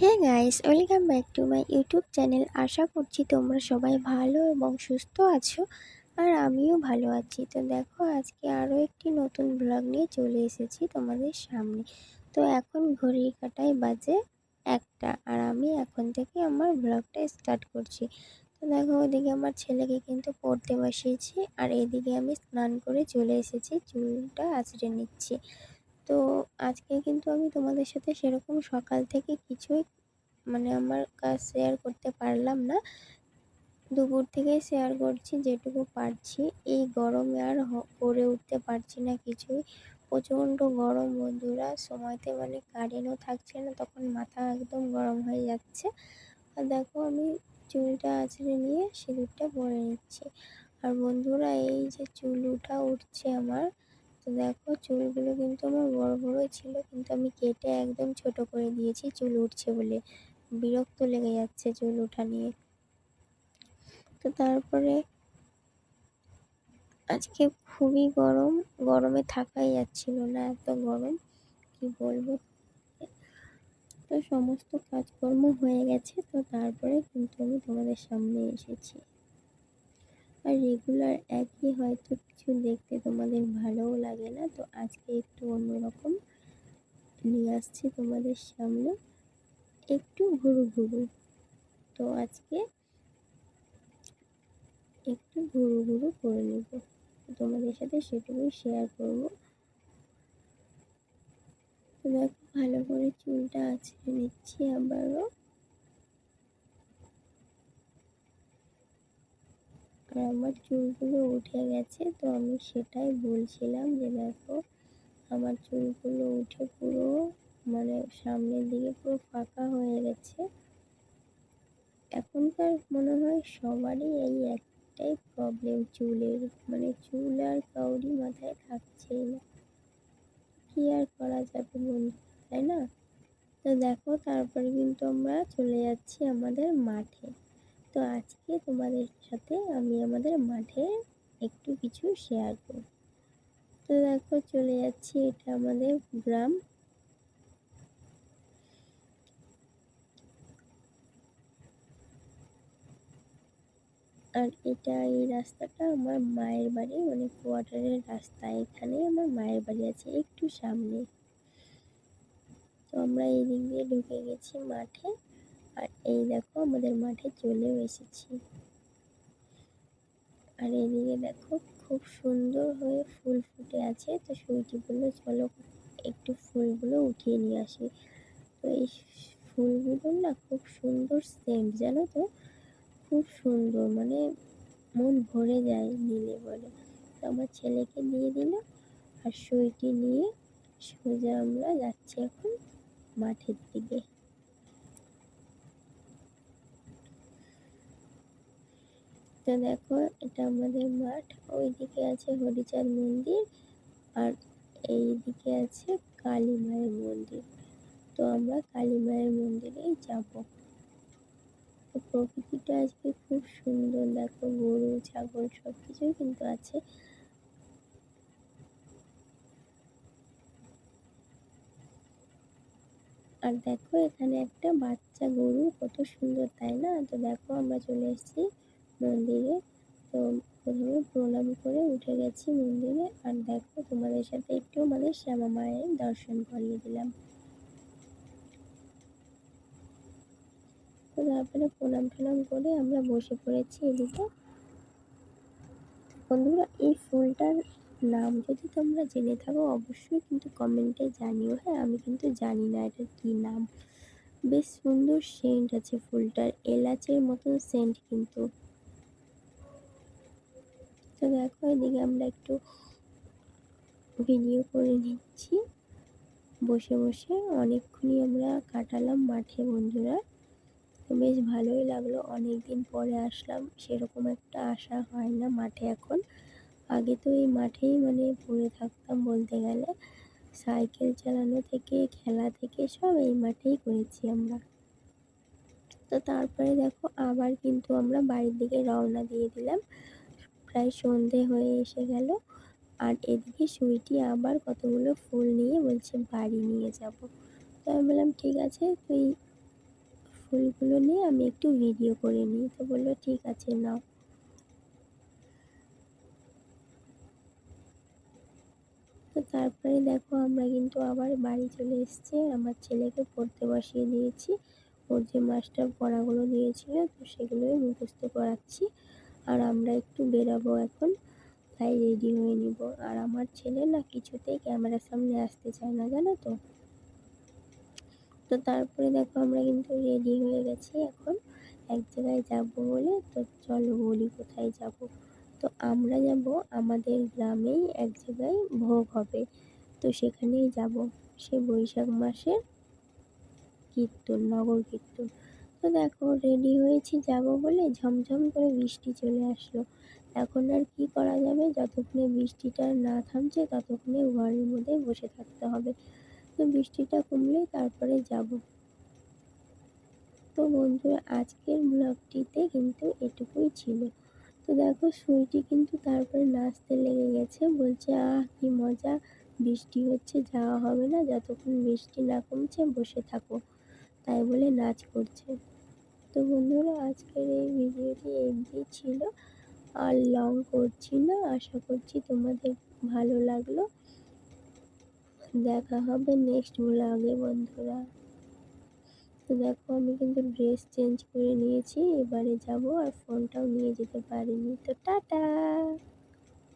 Hey guys welcome back to my YouTube channel আশা করছি তোমরা সবাই ভালো এবং সুস্থ আছো আর আমিও ভালো আছি। তো দেখো, আজকে আরও একটি নতুন ব্লগ নিয়ে চলে এসেছি তোমাদের সামনে। তো এখন ঘড়ির কাটায় বাজে একটা আর আমি এখন থেকে আমার ব্লগটা স্টার্ট করছি। তো দেখো, ওদিকে আমার ছেলেকে কিন্তু পড়তে বসিয়েছি আর এদিকে আমি স্নান করে চলে এসেছি, চুলটা আঁচড়ে নিচ্ছি। তো আজকে কিন্তু আমি তোমাদের সাথে সেরকম সকাল থেকে কিছুই মানে আমার কাজ শেয়ার করতে পারলাম না। দুপুর থেকেই শেয়ার করছি, যেটুকু পারছি। এই গরমে আর করে উঠতে পারছি না কিছুই। প্রচণ্ড গরম বন্ধুরা, সময়তে মানে কারেন্টও থাকছে না, তখন মাথা একদম গরম হয়ে যাচ্ছে। আর দেখো আমি চুলটা আঁচড়ে নিয়ে সিঁদুরটা পরে নিচ্ছি। আর বন্ধুরা, এই যে চুল উঠা উঠছে আমার তো দেখো চুলগুলো কিন্তু আমার বড় বড়ই ছিল, কিন্তু আমি কেটে একদম ছোট করে দিয়েছি, চুল উঠছে বলে। বিরক্ত লেগে যাচ্ছে চুল ওঠা নিয়ে। তো তারপরে আজকে খুবই গরম, গরমে থাকাই যাচ্ছিল না এত গরম, কি বলব? তো সমস্ত কাজকর্ম হয়ে গেছে, তো তারপরে কিন্তু আমি তোমাদের সামনে এসেছি। আর রেগুলার একই হয়তো কিছু দেখতে তোমাদের ভালোও লাগে না। তো আজকে একটু অন্যরকম নিয়ে আসছি তোমাদের সামনে। একটু ঘুরু ঘুরু। তো আজকে একটু ঘুরু ঘুরু করে নেব। তোমাদের সাথে সেটুকুই শেয়ার করব। দেখো ভালো করে চুলটা আছড়ে নিচ্ছি আবারও। আমার চুলগুলো উঠে গেছে, তো আমি সেটাই বলছিলাম যে দেখো, আমার চুলগুলো উঠে পুরো মানে সামনের দিকে পুরো ফাঁকা হয়ে গেছে। এখনকার মনে হয় সবারই এই একটাই প্রবলেম চুলের মানে চুল আর কাউরি মাথায় থাকছেই না। কি আর করা যাবে বন্ধু তাই না? তো দেখো, তারপরে কিন্তু আমরা চলে যাচ্ছি আমাদের মাঠে। তো আজকে তোমাদের সাথে আমি আমাদের মাঠে একটু কিছু শেয়ার করব। তো দেখো চলে যাচ্ছি, এটা আমাদের গ্রাম। আর এটা এই রাস্তাটা আমার মায়ের বাড়ি মানে কোয়ার্টারের রাস্তা। এখানে আমার মায়ের বাড়ি আছে, একটু সামনে। তো আমরা এই দিক দিয়ে ঢুকে গেছি মাঠে। আর এই দেখো আমাদের মাঠে চলেও এসেছি। আর এদিকে দেখো খুব সুন্দর হয়ে ফুল ফুটে আছে। তো সুইটি বলল, চলো একটু ফুলগুলো উঠিয়ে নিয়ে আসি। তো এই ফুলগুলোর না খুব সুন্দর সেন্ট জানো তো? খুব সুন্দর মানে মন ভরে যায় নিলে বলে। তো আমার ছেলেকে দিয়ে দিল আর সুইটি নিয়ে সোজা আমরা যাচ্ছি এখন মাঠের দিকে। তো দেখো, এটা আমাদের মাঠ। ওইদিকে আছে হরিচাঁদ মন্দির আর এই দিকে আছে কালী মায়ের মন্দির। তো আমরা কালী মায়ের মন্দিরেই যাব। তো প্রকৃতিটা আজকে খুব সুন্দর। দেখো গরু, ছাগল সব কিছুই কিন্তু আছে। আর দেখো এখানে একটা বাচ্চা গরু, কত সুন্দর, তাই না? তো দেখো আমরা চলে এসেছি। মন্দিরে। তো প্রথমে প্রণাম করে উঠে গেছি মন্দিরে। আর দেখো, তোমাদের সাথে একটু আমাদের শ্যামা মায়ের দর্শন করিয়ে দিলাম। তো তারপরে প্রণাম টনাম করে আমরা বসে পড়েছি এদিকে। বন্ধুরা, এই ফুলটার নাম যদি তোমরা জেনে থাকো, অবশ্যই কিন্তু কমেন্টে জানিও। হ্যাঁ আমি কিন্তু জানি না এটার কী নাম। বেশ সুন্দর সেন্ট আছে ফুলটার। এলাচের মতন সেন্ট কিন্তু। তো দেখো, এদিকে আমরা একটু ভিডিও করে নিচ্ছি। বসে বসে অনেকক্ষণই আমরা কাটালাম মাঠে, বন্ধুরা। বেশ ভালোই লাগল। অনেক দিন পরে আসলাম, সেরকম একটা আসা হয় না মাঠে এখন। আগে তো এই মাঠেই মানে পড়ে থাকতাম বলতে গেলে। সাইকেল চালানো থেকে, খেলা থেকে সব এই মাঠেই করেছি আমরা। তো তারপরে দেখো, আবার কিন্তু আমরা বাড়ির দিকে রওনা দিয়ে দিলাম। প্রায় সন্ধে হয়ে এসে গেল। আর এদিকে সুইটি আবার কতগুলো ফুল নিয়ে বলছে, বাড়ি নিয়ে যাব। তো আমি বললাম, ঠিক আছে, তুই ফুলগুলো নিয়ে আমি একটু ভিডিও করে নিই। তো বলল, ঠিক আছে, নাও। তো তারপরে দেখো, আমরা কিন্তু আবার বাড়ি চলে এসেছি। আমার ছেলেকে পড়তে বসিয়ে দিয়েছি। ওর যে মাস্টার পড়াগুলো দিয়েছিল, তো সেগুলোই মুখস্থ করাচ্ছি। আর আমরা একটু বেরাবো এখন। তাই রেডি হয়ে নিব। আর আমার ছেলে না কিছুতেই ক্যামেরার সামনে আসতে চায় না, জানো তো? তো তারপরে দেখো আমরা কিন্তু রেডি হয়ে গেছি এখন। এক জায়গায় যাব বলে, তো চলো বলি কোথায় যাব। তো আমরা যাব আমাদের গ্রামেই এক জায়গায় ভোগ হবে। তো সেখানেই যাব। সে বৈশাখ মাসের কীর্তন, নগর কীর্তন। তো দেখো রেডি হয়েছি যাব বলে ঝমঝম করে বৃষ্টি চলে আসলো। এখন আর কি করা যাবে? যতক্ষণে বৃষ্টিটা না থামছে, ততক্ষণে ঘরের মধ্যে বসে থাকতে হবে। তো বৃষ্টিটা কমলে তারপরে যাব। তো বন্ধুরা, আজকের ব্লগটিতে কিন্তু এটুকুই ছিল। তো দেখো, সুইটি কিন্তু তারপরে নাচতে লেগে গেছে। বলছে, আহ, কি মজা! বৃষ্টি হচ্ছে, যাওয়া হবে না। যতক্ষণ বৃষ্টি না কমছে, বসে থাকো। তাই বলে নাচ করছে। তো বন্ধুরা, আজকের এই ভিডিওটি এমনি ছিল। আর লং করছি না, আশা করছি তোমাদের ভালো লাগল। দেখা হবে নেক্সট ব্লগে বন্ধুরা। তো দেখো, আমি কিন্তু ড্রেস চেঞ্জ করে নিয়েছি, এবারে যাব আর ফোনটাও নিয়ে যেতে পারিনি। তো টাটা!